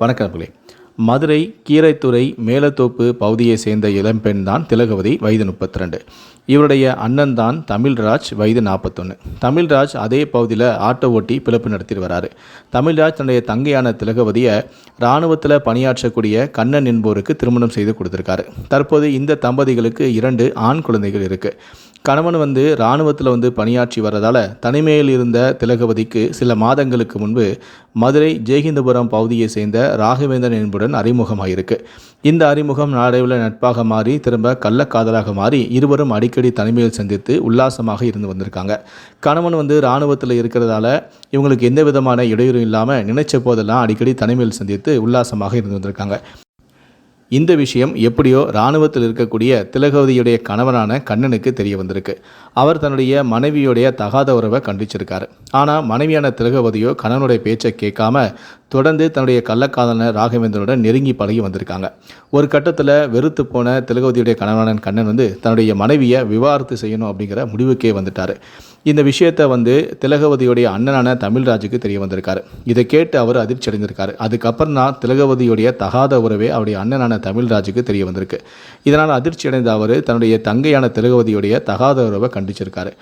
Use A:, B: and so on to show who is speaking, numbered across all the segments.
A: வணக்கம் நண்பர்களே மதுரை கீரைத்துறை மேலத்தோப்பு பகுதியை சேர்ந்த இளம்பெண் தான் திலகவதி வயது முப்பத்தி ரெண்டு இவருடைய அண்ணன் தான் தமிழ்ராஜ் வயது நாற்பத்தொன்று தமிழ்ராஜ் அதே பகுதியில் ஆட்டோ ஓட்டி பிழப்பு நடத்திட்டு வராரு. தமிழ்ராஜ் தன்னுடைய தங்கையான திலகவதியை இராணுவத்தில் பணியாற்றக்கூடிய கண்ணன் என்போருக்கு திருமணம் செய்து கொடுத்துருக்காரு. தற்போது இந்த தம்பதிகளுக்கு இரண்டு ஆண் குழந்தைகள் இருக்குது கணவன் வந்து இராணுவத்தில் வந்து பணியாற்றி வர்றதால தனிமையில் இருந்த திலகவதிக்கு சில மாதங்களுக்கு முன்பு மதுரை ஜெயஹிந்தபுரம் பகுதியை சேர்ந்த ராகவேந்தன் என்புடன் அறிமுகமாயிருக்கு. இந்த அறிமுகம் நாடைவில் நட்பாக மாறி திரும்ப கள்ளக்காதலாக மாறி இருவரும் அடிக்கடி தனிமையில் சந்தித்து உல்லாசமாக இருந்து வந்திருக்காங்க. கணவன் வந்து இராணுவத்தில் இருக்கிறதால இவங்களுக்கு எந்த விதமான இடையூறும் இல்லாமல் நினைச்ச போதெல்லாம் அடிக்கடி தனிமையில் சந்தித்து உல்லாசமாக இருந்து வந்திருக்காங்க. இந்த விஷயம் எப்படியோ இராணுவத்தில் இருக்கக்கூடிய திலகவதியுடைய கணவனான கண்ணனுக்கு தெரிய வந்திருக்கு. அவர் தன்னுடைய மனைவியுடைய தகாத உறவை கண்டிச்சிருக்காரு. ஆனால் மனைவியான திலகவதியோ கணவனுடைய பேச்சை கேட்காம தொடர்ந்து தன்னுடைய கள்ளக்காதலர் ராகவேந்திரனுடன் நெருங்கி பழகி வந்திருக்காங்க. ஒரு கட்டத்தில் வெறுத்து போன திலகவதியுடைய கணவனன் கண்ணன் வந்து தன்னுடைய மனைவியை விவாகரத்து செய்யணும் அப்படிங்கிற முடிவுக்கே வந்துட்டார். இந்த விஷயத்தை வந்து திலகவதியுடைய அண்ணனான தமிழ்ராஜுக்கு தெரிய வந்திருக்காரு. இதை கேட்டு அவர் அதிர்ச்சி அடைந்திருக்காரு. அதுக்கப்புறம் தான் திலகவதியுடைய தகாத உறவே அவருடைய அண்ணனான தமிழ்ராஜுக்கு தெரிய வந்திருக்கு. இதனால் அதிர்ச்சி அடைந்த அவர் தன்னுடைய தங்கையான திலகவதியுடைய தகாத உறவை கண்டிச்சிருக்காரு.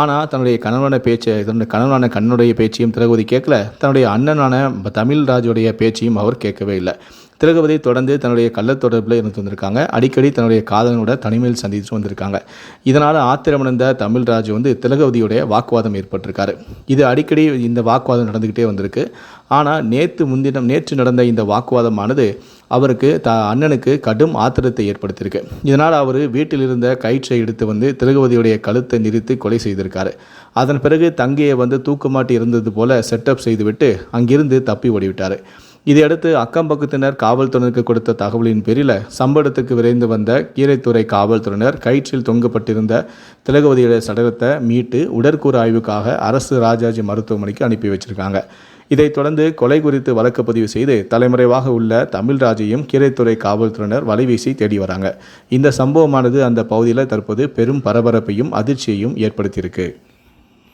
A: ஆனால் தன்னுடைய கணவனான பேச்சை தன்னுடைய கணவனான கண்ணுடைய பேச்சையும் திலகவதி கேட்கல. தன்னுடைய அண்ணனான தமிழ் தமிழ்ராஜுடைய பேச்சையும் அவர் கேட்கவே இல்லை. திலகவதி தொடர்ந்து தன்னுடைய கள்ளத்தொடர்பில் இருந்து வந்திருக்காங்க. அடிக்கடி தன்னுடைய காதலனோட தனிமையில் சந்தித்து வந்திருக்காங்க. இதனால் ஆத்திரமடைந்த தமிழ்ராஜ் வந்து திலகவதியுடைய வாக்குவாதம் ஏற்பட்டிருக்காரு. இது அடிக்கடி இந்த வாக்குவாதம் நடந்துக்கிட்டே வந்திருக்கு. ஆனால் நேற்று முன்தினம் நேற்று நடந்த இந்த வாக்குவாதமானது அவருக்கு த அண்ணனுக்கு கடும் ஆத்திரத்தை ஏற்படுத்தியிருக்கு. இதனால் அவர் வீட்டில் இருந்த கயிற்றை எடுத்து வந்து திலகவதியுடைய கழுத்தை நிறுத்தி கொலை செய்திருக்காரு. அதன் பிறகு தங்கையை வந்து தூக்குமாட்டி இருந்தது போல செட்டப் செய்துவிட்டு அங்கிருந்து தப்பி ஓடிவிட்டார். இதையடுத்து அக்கம் பக்கத்தினர் காவல்துறையினருக்கு கொடுத்த தகவலின் பேரில் சம்பவத்துக்கு விரைந்து வந்த கீரைத்துறை காவல்துறையினர் கயிற்றில் தொங்கப்பட்டிருந்த திலகவதியுடைய சடலத்தை மீட்டு உடற்கூறு ஆய்வுக்காக அரசு ராஜாஜி மருத்துவமனைக்கு அனுப்பி வச்சிருக்காங்க. இதைத் தொடர்ந்து கொலை குறித்து வழக்கு பதிவு செய்து தலைமறைவாக உள்ள தமிழ்ராஜையும் கீரைத்துறை காவல்துறையினர் வலைவீசி தேடி வராங்க. இந்த சம்பவமானது அந்த பகுதியில் தற்போது பெரும் பரபரப்பையும் அதிர்ச்சியையும் ஏற்படுத்தியிருக்கு.